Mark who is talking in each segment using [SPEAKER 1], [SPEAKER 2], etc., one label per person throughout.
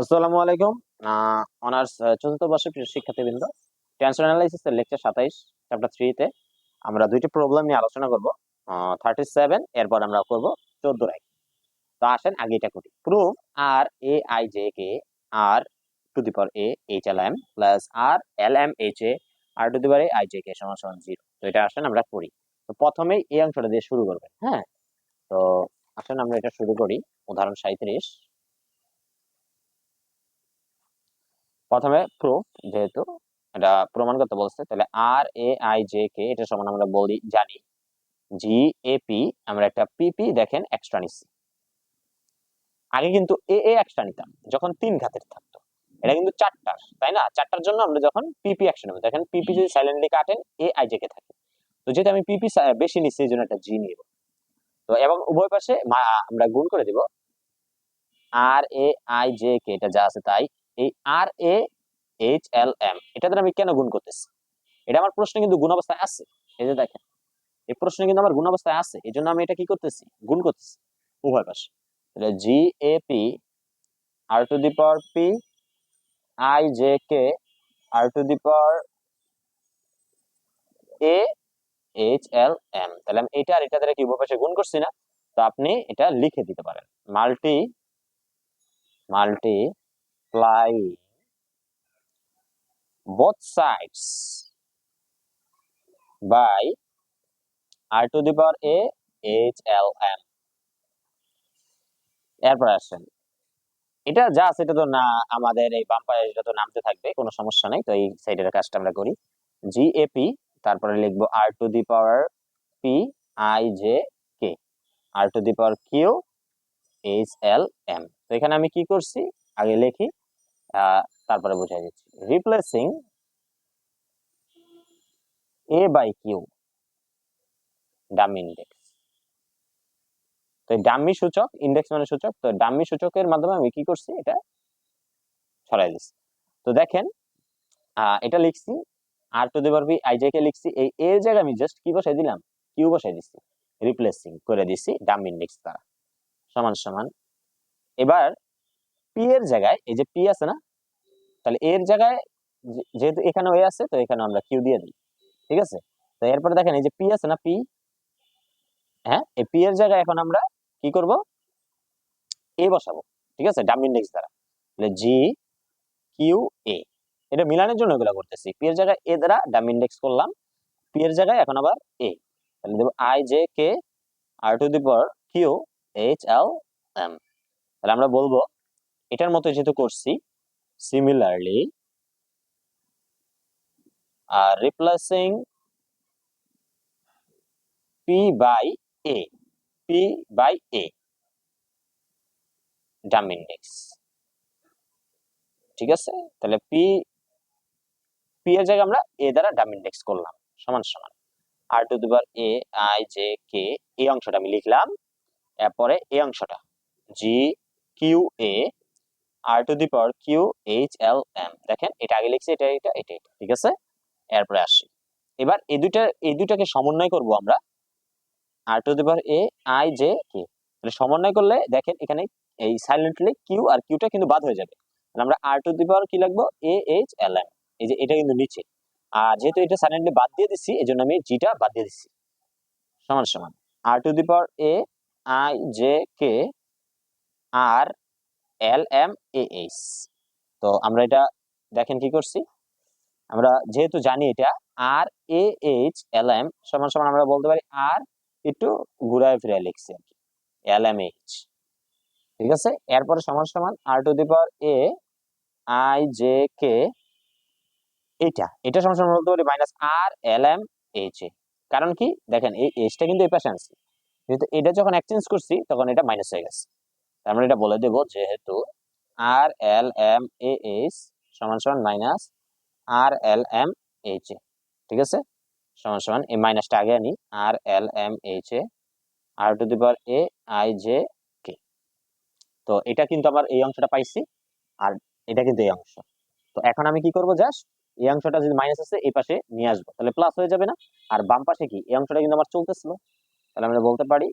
[SPEAKER 1] আসসালামু আলাইকুম। অনার্স চতুর্থ বর্ষের প্রিয় শিক্ষার্থীবৃন্দ টেনশন অ্যানালাইসিসের লেকচার সাতাইশ চ্যাপ্টার থ্রিতে আমরা দুইটি প্রবলেম নিয়ে আলোচনা করব। থার্টি সেভেন এরপর আমরা করব চোদ্দ রায় তো আসেন, আগে এটা করি। Proof R A I J K R to the power A H L M plus R L M H A R to the power A I J K সমান সমান জিরো তো এটা আসেন, আমরা করি। তো প্রথমেই এই অংশটা দিয়ে শুরু করবেন হ্যাঁ? তো আসেন, আমরা এটা শুরু করি। উদাহরণ সাঁত্রিশ প্রথমে প্রুফ যেহেতু এটা প্রমাণ করতে বলছে তাহলে আর এ আই জে কে এটা সমান আমরা বলি জানি। জি এ পি আমরা একটা পিপি দেখেন এক্সট্রা নিচ্ছি। আগে কিন্তু এ এ এক্সট্রা নিতাম যখন তিন ঘাতের থাকতো। এটা কিন্তু চারটার তাই না? চারটার জন্য আমরা যখন পিপি একশো নেব দেখেন পিপি যদি সাইলেন্টলি কাটেন এ আই জে কে থাকে। তো যেহেতু আমি পিপি বেশি নিচ্ছি এই জন্য একটা জি নিব। তো এবং উভয় পাশে আমরা গুণ করে দিব। আর এ আই জে কে এটা যা আছে তাই। এই আর এ এইচ এল এম এটা দ্বারা আমি কেন গুণ করতেছি? এটা আমার প্রশ্নে কিন্তু গুণ অবস্থায় আছে। এই যে দেখেন, এই প্রশ্নে কিন্তু আমার গুণ অবস্থায় আছে এই জন্য আমি এটা কি করতেছি? গুণ করতেছি। উভয় পাশে। এটা G A P R to the power P I J K R to the power A H L M তাহলে আমি এটা আর এটা দ্বারা কি উভয় পাশে গুণ করছি না? তো আপনি এটা লিখে দিতে পারেন। Multi multiply both sides by r to the power a, h, l, m. এরপর আসেন। এটা যা আছে, এটা তো না, আমাদের এই বাম পাশে এটা তো নামতে থাকবে, কোনো সমস্যা নেই। তো এই সাইডের কাজটা আমরা করি। জি এ পি তারপরে লিখব R to the power P I J K R to the power Q H L M তো এখানে আমি কি করছি? আগে লিখি। তারপরে বুঝাই দিচ্ছি। Replacing A by Q dummy index তো ডাম্মি সূচক ইন্ডেক্স মানে সূচক, তো ডাম্মি সূচকের মাধ্যমে আমি কি করছি এটা? ছড়াই দিচ্ছি। তো দেখেন এটা লিখছি R to the power B I K লিখছি, এই এর জায়গায় আমি জাস্ট কি বসাই দিলাম? কিউ বসাই দিচ্ছি। রিপ্লেসিং করে দিছি ডাম ইন্ডেক্স দ্বারা। সমান সমান। এবার পি এর জায়গায়, এই যে পি আছে না তাহলে এর জায়গায় যেহেতু এখানে এ আছে, তো এখানে আমরা কিউ দিয়ে দিই। ঠিক আছে? তো এরপরে দেখেন, এই যে পি আছে না পি হ্যাঁ এই পি এর জায়গায় এখন আমরা কি করব? এ বসাবো। ঠিক আছে? ডাম ইন্ডেক্স দ্বারা। তাহলে জি কিউ এ এটা মিলানের জন্য এগুলো করতেছি। পি এর জায়গায় এ দ্বারা ডাম ইন্ডেক্স করলাম। পি এর জায়গায় এখন আবার এ তাহলে দেবো I J K R to the power Q H L M তাহলে আমরা বলব, এটার মতো যেহেতু করছি similarly uh, replacing p by a p by a dummy index ঠিক আছে? তাহলে পি পি এর জায়গায় আমরা এ দ্বারা ডাম ইন্ডেক্স করলাম সমান সমান। R to the A I J K এই অংশটা আমি লিখলাম এরপরে এই অংশটা G Q A R to the power Q H L M দেখেন, এটা আগে লিখছি, এটা এটা এটা এটা, ঠিক আছে? এরপরে আসি। এবার এই দুইটা, এই দুইটাকে সমন্বয় করব আমরা। R to the power A I J K তাহলে সমন্বয় করলে, দেখেন, এখানে এই সাইলেন্টলি কিউ আর কিউটা কিন্তু বাদ হয়ে যাবে। তাহলে আমরা আর টু দি পাওয়ার কি লিখব? এ এইচ এল এম এই যে, এটা কিন্তু নিচে। আর যেহেতু এটা সাইলেন্টলি বাদ দিয়ে দিচ্ছি এই জন্য আমি জিটা বাদ দিয়ে দিচ্ছি সমান সমান। R to the power A I J K R L M A H তো আমরা এটা দেখেন কি করছি? আমরা যেহেতু জানি এটা আর এ এইচ এল এম সমান সমান আমরা বলতে পারি আর একটু ঘুরায় ফিরে লিখছি আর কি। এল এম এইচ ঠিক আছে? এরপরে সমান সমান R to the power A I J K এটা। এটা সমান সমান বলতে পারি minus R L M H A কারণ কি? দেখেন এই এইচটা কিন্তু এই পাশে আনছি যেহেতু এটা যখন এক্সচেঞ্জ করছি, তখন এটা মাইনাস হয়ে গেছে। আমরা এটা বলে দেব যেহেতু আর এল এম এ এইচ সমান সমান minus R L M H A ঠিক আছে? সমান সমান এই মাইনাসটা আগে আনি R L M H A R to the power A I J K তো এটা কিন্তু আমার এই অংশটা পাইছি, আর এটা কিন্তু এই অংশ। তো এখন আমি কি করব জাস্ট এই অংশটা যদি মাইনাস আছে, এই পাশে নিয়ে আসব। তাহলে প্লাস হয়ে যাবে না, আর বাম পাশে কি? এই অংশটা কিন্তু আমার চলতেছিল। তাহলে আমরা বলতে পারি,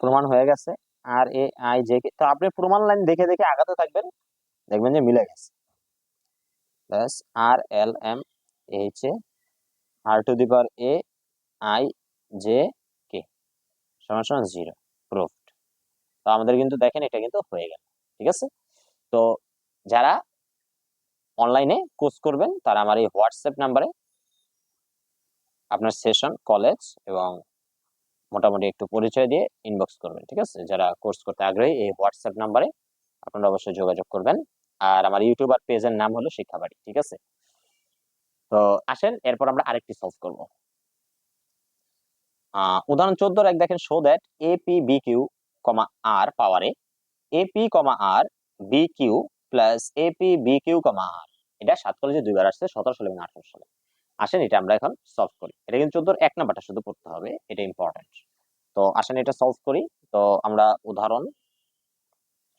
[SPEAKER 1] প্রমাণ হয়ে গেছে আর এ, আই, জে, কে। তো আপনি প্রমাণ লাইন দেখে দেখে আগাতে থাকবেন, দেখবেন যে মিলে গেছে। Plus R, L, M, H, A, R to the power A, I, J, K. সমান সমান জিরো, প্রুফড। তো আমাদের কিন্তু দেখেন, এটা কিন্তু হয়ে গেল, ঠিক আছে? তো যারা অনলাইনে কোর্স করবেন, তারা আমার এই হোয়াটসঅ্যাপ নাম্বারে আপনার সেশন, কলেজ এবং মোটামুটি একটু পরিচয় দিয়ে ইনবক্স করবেন, ঠিক আছে? যারা কোর্স করতে আগ্রহী, এই হোয়াটসঅ্যাপ নাম্বারে আপনারা অবশ্যই যোগাযোগ করবেন। আর আমার ইউটিউবার পেজের নাম হলো শিক্ষাবাড়ি ঠিক আছে? তো আসেন, এরপর আমরা আরেকটি সলভ করব। উদাহরণ চোদ্দোর এক দেখেন show that A P B Q comma R পাওয়ারে A P comma R B Q plus A P B Q comma R এটা সাত কলেজে দুইবার আসছে, সতেরো সালে এবং আঠারো সালে। আসেন, এটা আমরা এখন সলভ করি। এটা কিন্তু চোদ্দোর এক নাম্বারটা শুধু পড়তে হবে, এটা ইম্পর্টেন্ট তো আসেন, এটা সলভ করি। তো আমরা উদাহরণ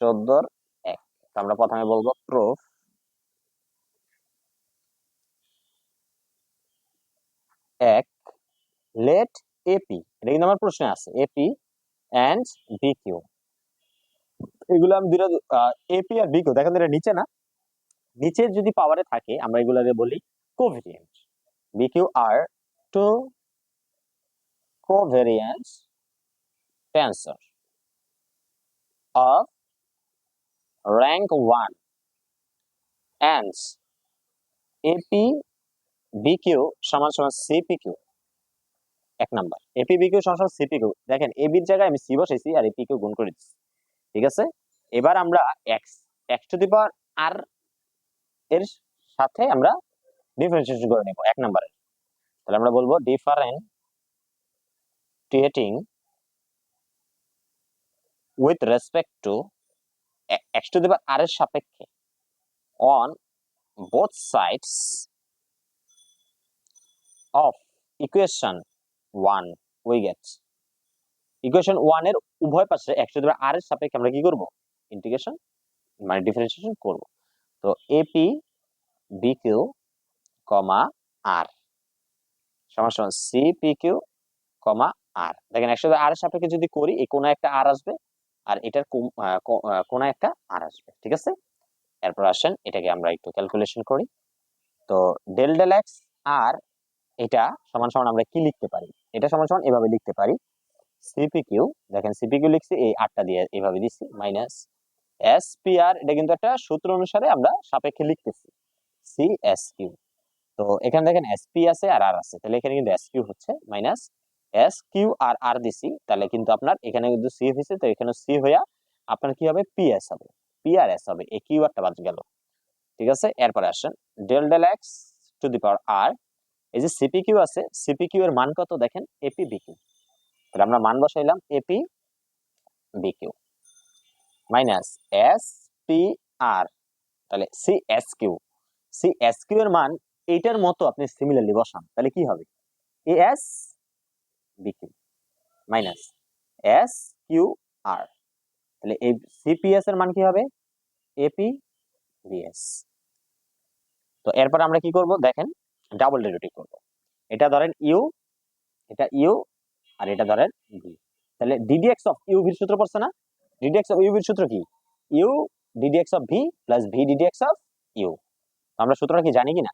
[SPEAKER 1] চোদ্দোর এক। তো আমরা প্রথমে বলব প্রুফ এক লেট এপি এটা কিন্তু আমার প্রশ্নে আছে এপি অ্যান্ড বি কিউ এগুলো আমি দুটো এপি আর বি কিউ দেখেন, এটা নিচে না? নিচে যদি পাওয়ারে থাকে, আমরা এগুলাকে বলি covariant Q R to covariance tensor of rank 1 and AP BQ সমান সমান CPQ এক নাম্বার। এপি বিকিউ সমান সমান সিপিকিউ দেখেন এবি এর জায়গায় আমি সি বসাইছি আর এপি কিউ গুণ করে দিচ্ছি। ঠিক আছে? এবার আমরা X X to the power R এর সাথে আমরা ডিফারেন্সিয়েশন করে নেব, এক নাম্বারে। তাহলে আমরা বলব differentiating with respect to X to the power R এর সাপেক্ষে on both sides of equation one we get equation ওয়ানের উভয় পাশে একশো ধরে আর এর সাপেক্ষে আমরা কি করব? ইন্টিগ্রেশন মানে ডিফারেন্সিয়েশন করব। তো AP B Q comma R. সমান সমান C P Q comma R. দেখেন একশো আর সাপেক্ষে যদি করি, এই কোন একটা আর আসবে আর এটার কোন একটা আর আসবে, ঠিক আছে? এরপর আসেন, এটাকে আমরা একটু ক্যালকুলেশন করি। তো ডেল ডেল এক্স আর এটা সমান সমান আমরা কি লিখতে পারি? এটা সমান সমান এভাবে লিখতে পারি। সিপিকিউ দেখেন সিপিকিউ লিখছি, এই আটটা দিয়ে এভাবে দিচ্ছি মাইনাস এস পি আর এটা কিন্তু একটা সূত্র অনুসারে আমরা সাপেক্ষে লিখতেছি। সি এস কিউ তো এখানে দেখেন এস পি আছে আর আর আছে। তাহলে এখানে কিন্তু এস কিউ হচ্ছে minus S Q R R দিছি তাহলে কিন্তু আপনার এখানে কিন্তু সি হয়েছে, তো এখানে সি হইয়া আপনার কি হবে? পি এস হবে। পি আর এস হবে। এই কিউ আরটা বাদ গেল। ঠিক আছে? এরপরে আসেন। Del del X to the power R এই যে সিপিকিউ আছে সিপিকিউ এর মান কত দেখেন? এপি বিকিউ তাহলে আমরা মান বসাইলাম AP BQ minus S P R তাহলে C S Q C S Q এর মান এইটার মতো আপনি সিমিলারলি বসান, তাহলে কি হবে? A S BQ minus S Q R তাহলে এই সিপিএস এর মান কি হবে? এপি বিএস তো এরপর আমরা কি করব? দেখেন ডাবল ডেরিভেটিভ করব। এটা ধরেন ইউ এটা ইউ আর এটা ধরেন ভি তাহলে ডিডিএক্স অফ ইউ ভির সূত্র পড়ছে না? ডিডিএক্স অফ ইউ ভির সূত্র কি? U DDX of V plus V DDX of U আমরা সূত্রটা কি জানি কি না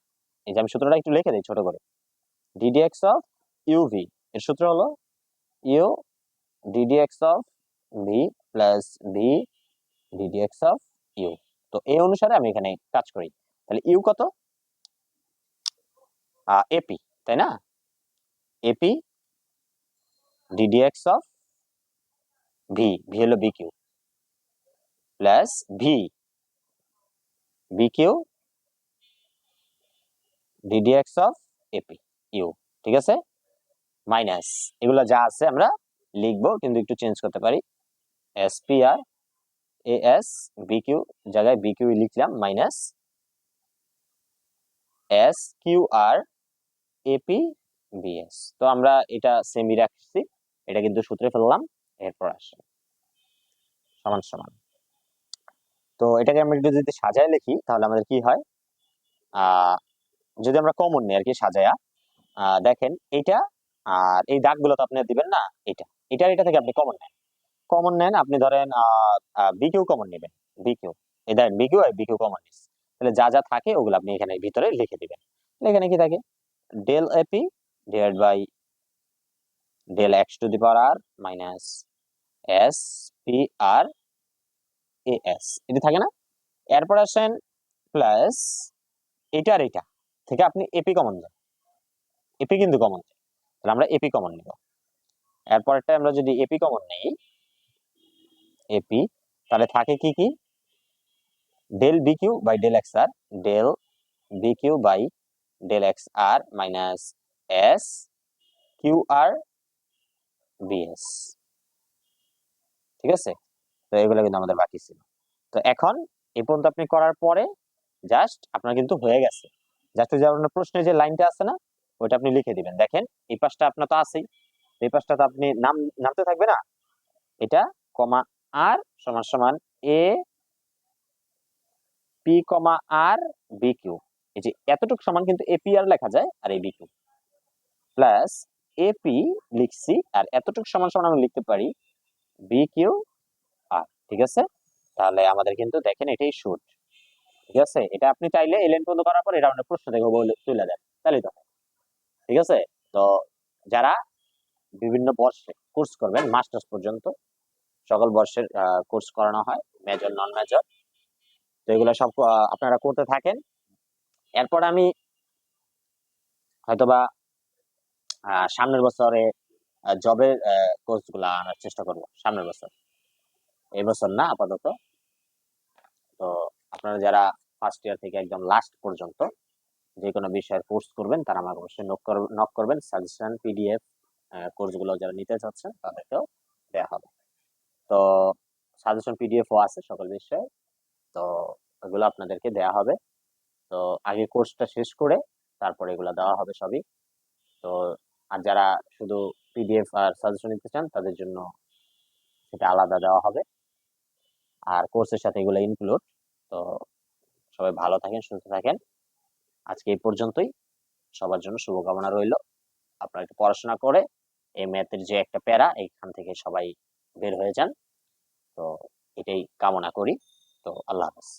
[SPEAKER 1] এই যে আমি সূত্রটা একটু লিখে দিই ছোট করে। ডিডিএক্স অফ ইউ ভি এর সূত্র হলো U DDX of V plus V DDX of U তো এই অনুসারে আমি এখানে কাজ করি। তাহলে ইউ কত? এপি তাই না? AP DDX of V V হলো B Q plus V B Q DDX of AP U ঠিক আছে? মাইনাস এগুলো যা আছে আমরা লিখব, কিন্তু একটু চেঞ্জ করতে পারি। S P R A S B Q জায়গায় বি কিউ লিখলাম minus S Q R AP BS তো আমরা এটা সেমি রাখছি, এটা কিন্তু সূত্রে ফেললাম, এরপর আসে। সমান সমান। তো এটাকে আমরা যদি সাজায় লিখি, তাহলে আমাদের কি হয়? যদি আমরা কমন নিই আর কি সাজায়া দেখেন এইটা, আর এই দাগগুলো তো আপনি দিবেন না এটা এটা এটা থেকে আপনি কমন নেন। কমন নেন, আপনি ধরেন বিকিউ কমন নেবেন বিকিউ এই দেখেন বিকিউ আর বিকিউ কমন নিস তাহলে যা যা থাকে ওগুলো আপনি এখানে ভিতরে লিখে দিবেন। এখানে কি থাকে? Del AP divide by del X to the power R minus S P R A S এটি থাকে না? এরপর আসেন প্লাস এটা আর এটা। থেকে আপনি এপি কমন দেন। এপি কিন্তু কমন তাহলে আমরা এপি কমন নিব। এরপরটা আমরা যদি এপি কমন নেই এপি তাহলে থাকে কি কি? Del B Q by del X R del B Q by del X R minus S Q R BS ঠিক আছে? তো এগুলো কিন্তু আমাদের বাকি ছিল। তো এখন এই পর্যন্ত আপনি করার পরে জাস্ট আপনার কিন্তু হয়ে গেছে। জাস্ট যে আপনার প্রশ্নের যে লাইনটা আছে না, ওইটা আপনি লিখে দিবেন। দেখেন, এই পাশটা আপনার তো আছেই। এই পাশটা তো আপনি নাম, নামতে থাকবে না? এটা কমা আর সমান সমান A, P comma R B Q এই যে এতটুকু সমান কিন্তু এপি আর লেখা যায় আর এই বি কিউ প্লাস এপি লিখছি আর এতটুকু সমান সমান আমি লিখতে পারি বি কিউ আর, ঠিক আছে? তাহলে আমাদের কিন্তু দেখেন এটাই শুট ঠিক আছে? এটা আপনি চাইলে এলেন পর্যন্ত করার পর এটা প্রশ্ন থেকে তুলে দেন তাহলেই তো ঠিক আছে? তো যারা বিভিন্ন বর্ষে কোর্স করবেন মাস্টার্স পর্যন্ত, সকল বর্ষের কোর্স করানো হয় মেজর নন মেজর তো এগুলো সব আপনারা করতে থাকেন। এরপর আমি হয়তোবা সামনের বছরে জবের কোর্সগুলা আনার চেষ্টা করব, সামনের বছর। এই বছর না, আপাতত। তো আপনারা যারা ফার্স্ট ইয়ার থেকে একদম লাস্ট পর্যন্ত যে কোনো বিষয়ের কোর্স করবেন, তারা আমাকে অবশ্যই নক নক করবেন। সাজেশন পিডিএফ কোর্সগুলো যারা নিতে চাচ্ছেন, তাদেরকেও দেওয়া হবে। তো সাজেশন পিডিএফও আছে সকল বিষয়ে। তো এগুলো আপনাদেরকে দেওয়া হবে। তো আগে কোর্সটা শেষ করে তারপরে এগুলো দেওয়া হবে সবই। তো আর যারা শুধু পিডিএফ আর সাজেশন নিতে চান, তাদের জন্য সেটা আলাদা দেওয়া হবে। আর কোর্সের সাথে এগুলো ইনক্লুড তো সবাই ভালো থাকেন, সুস্থ থাকেন। আজকে এই পর্যন্তই। সবার জন্য শুভকামনা রইল। আপনারা একটু পড়াশোনা করে এই ম্যাথের যে একটা প্যারা, এইখান থেকে সবাই বের হয়ে যান। তো এটাই কামনা করি। তো আল্লাহ হাফেজ।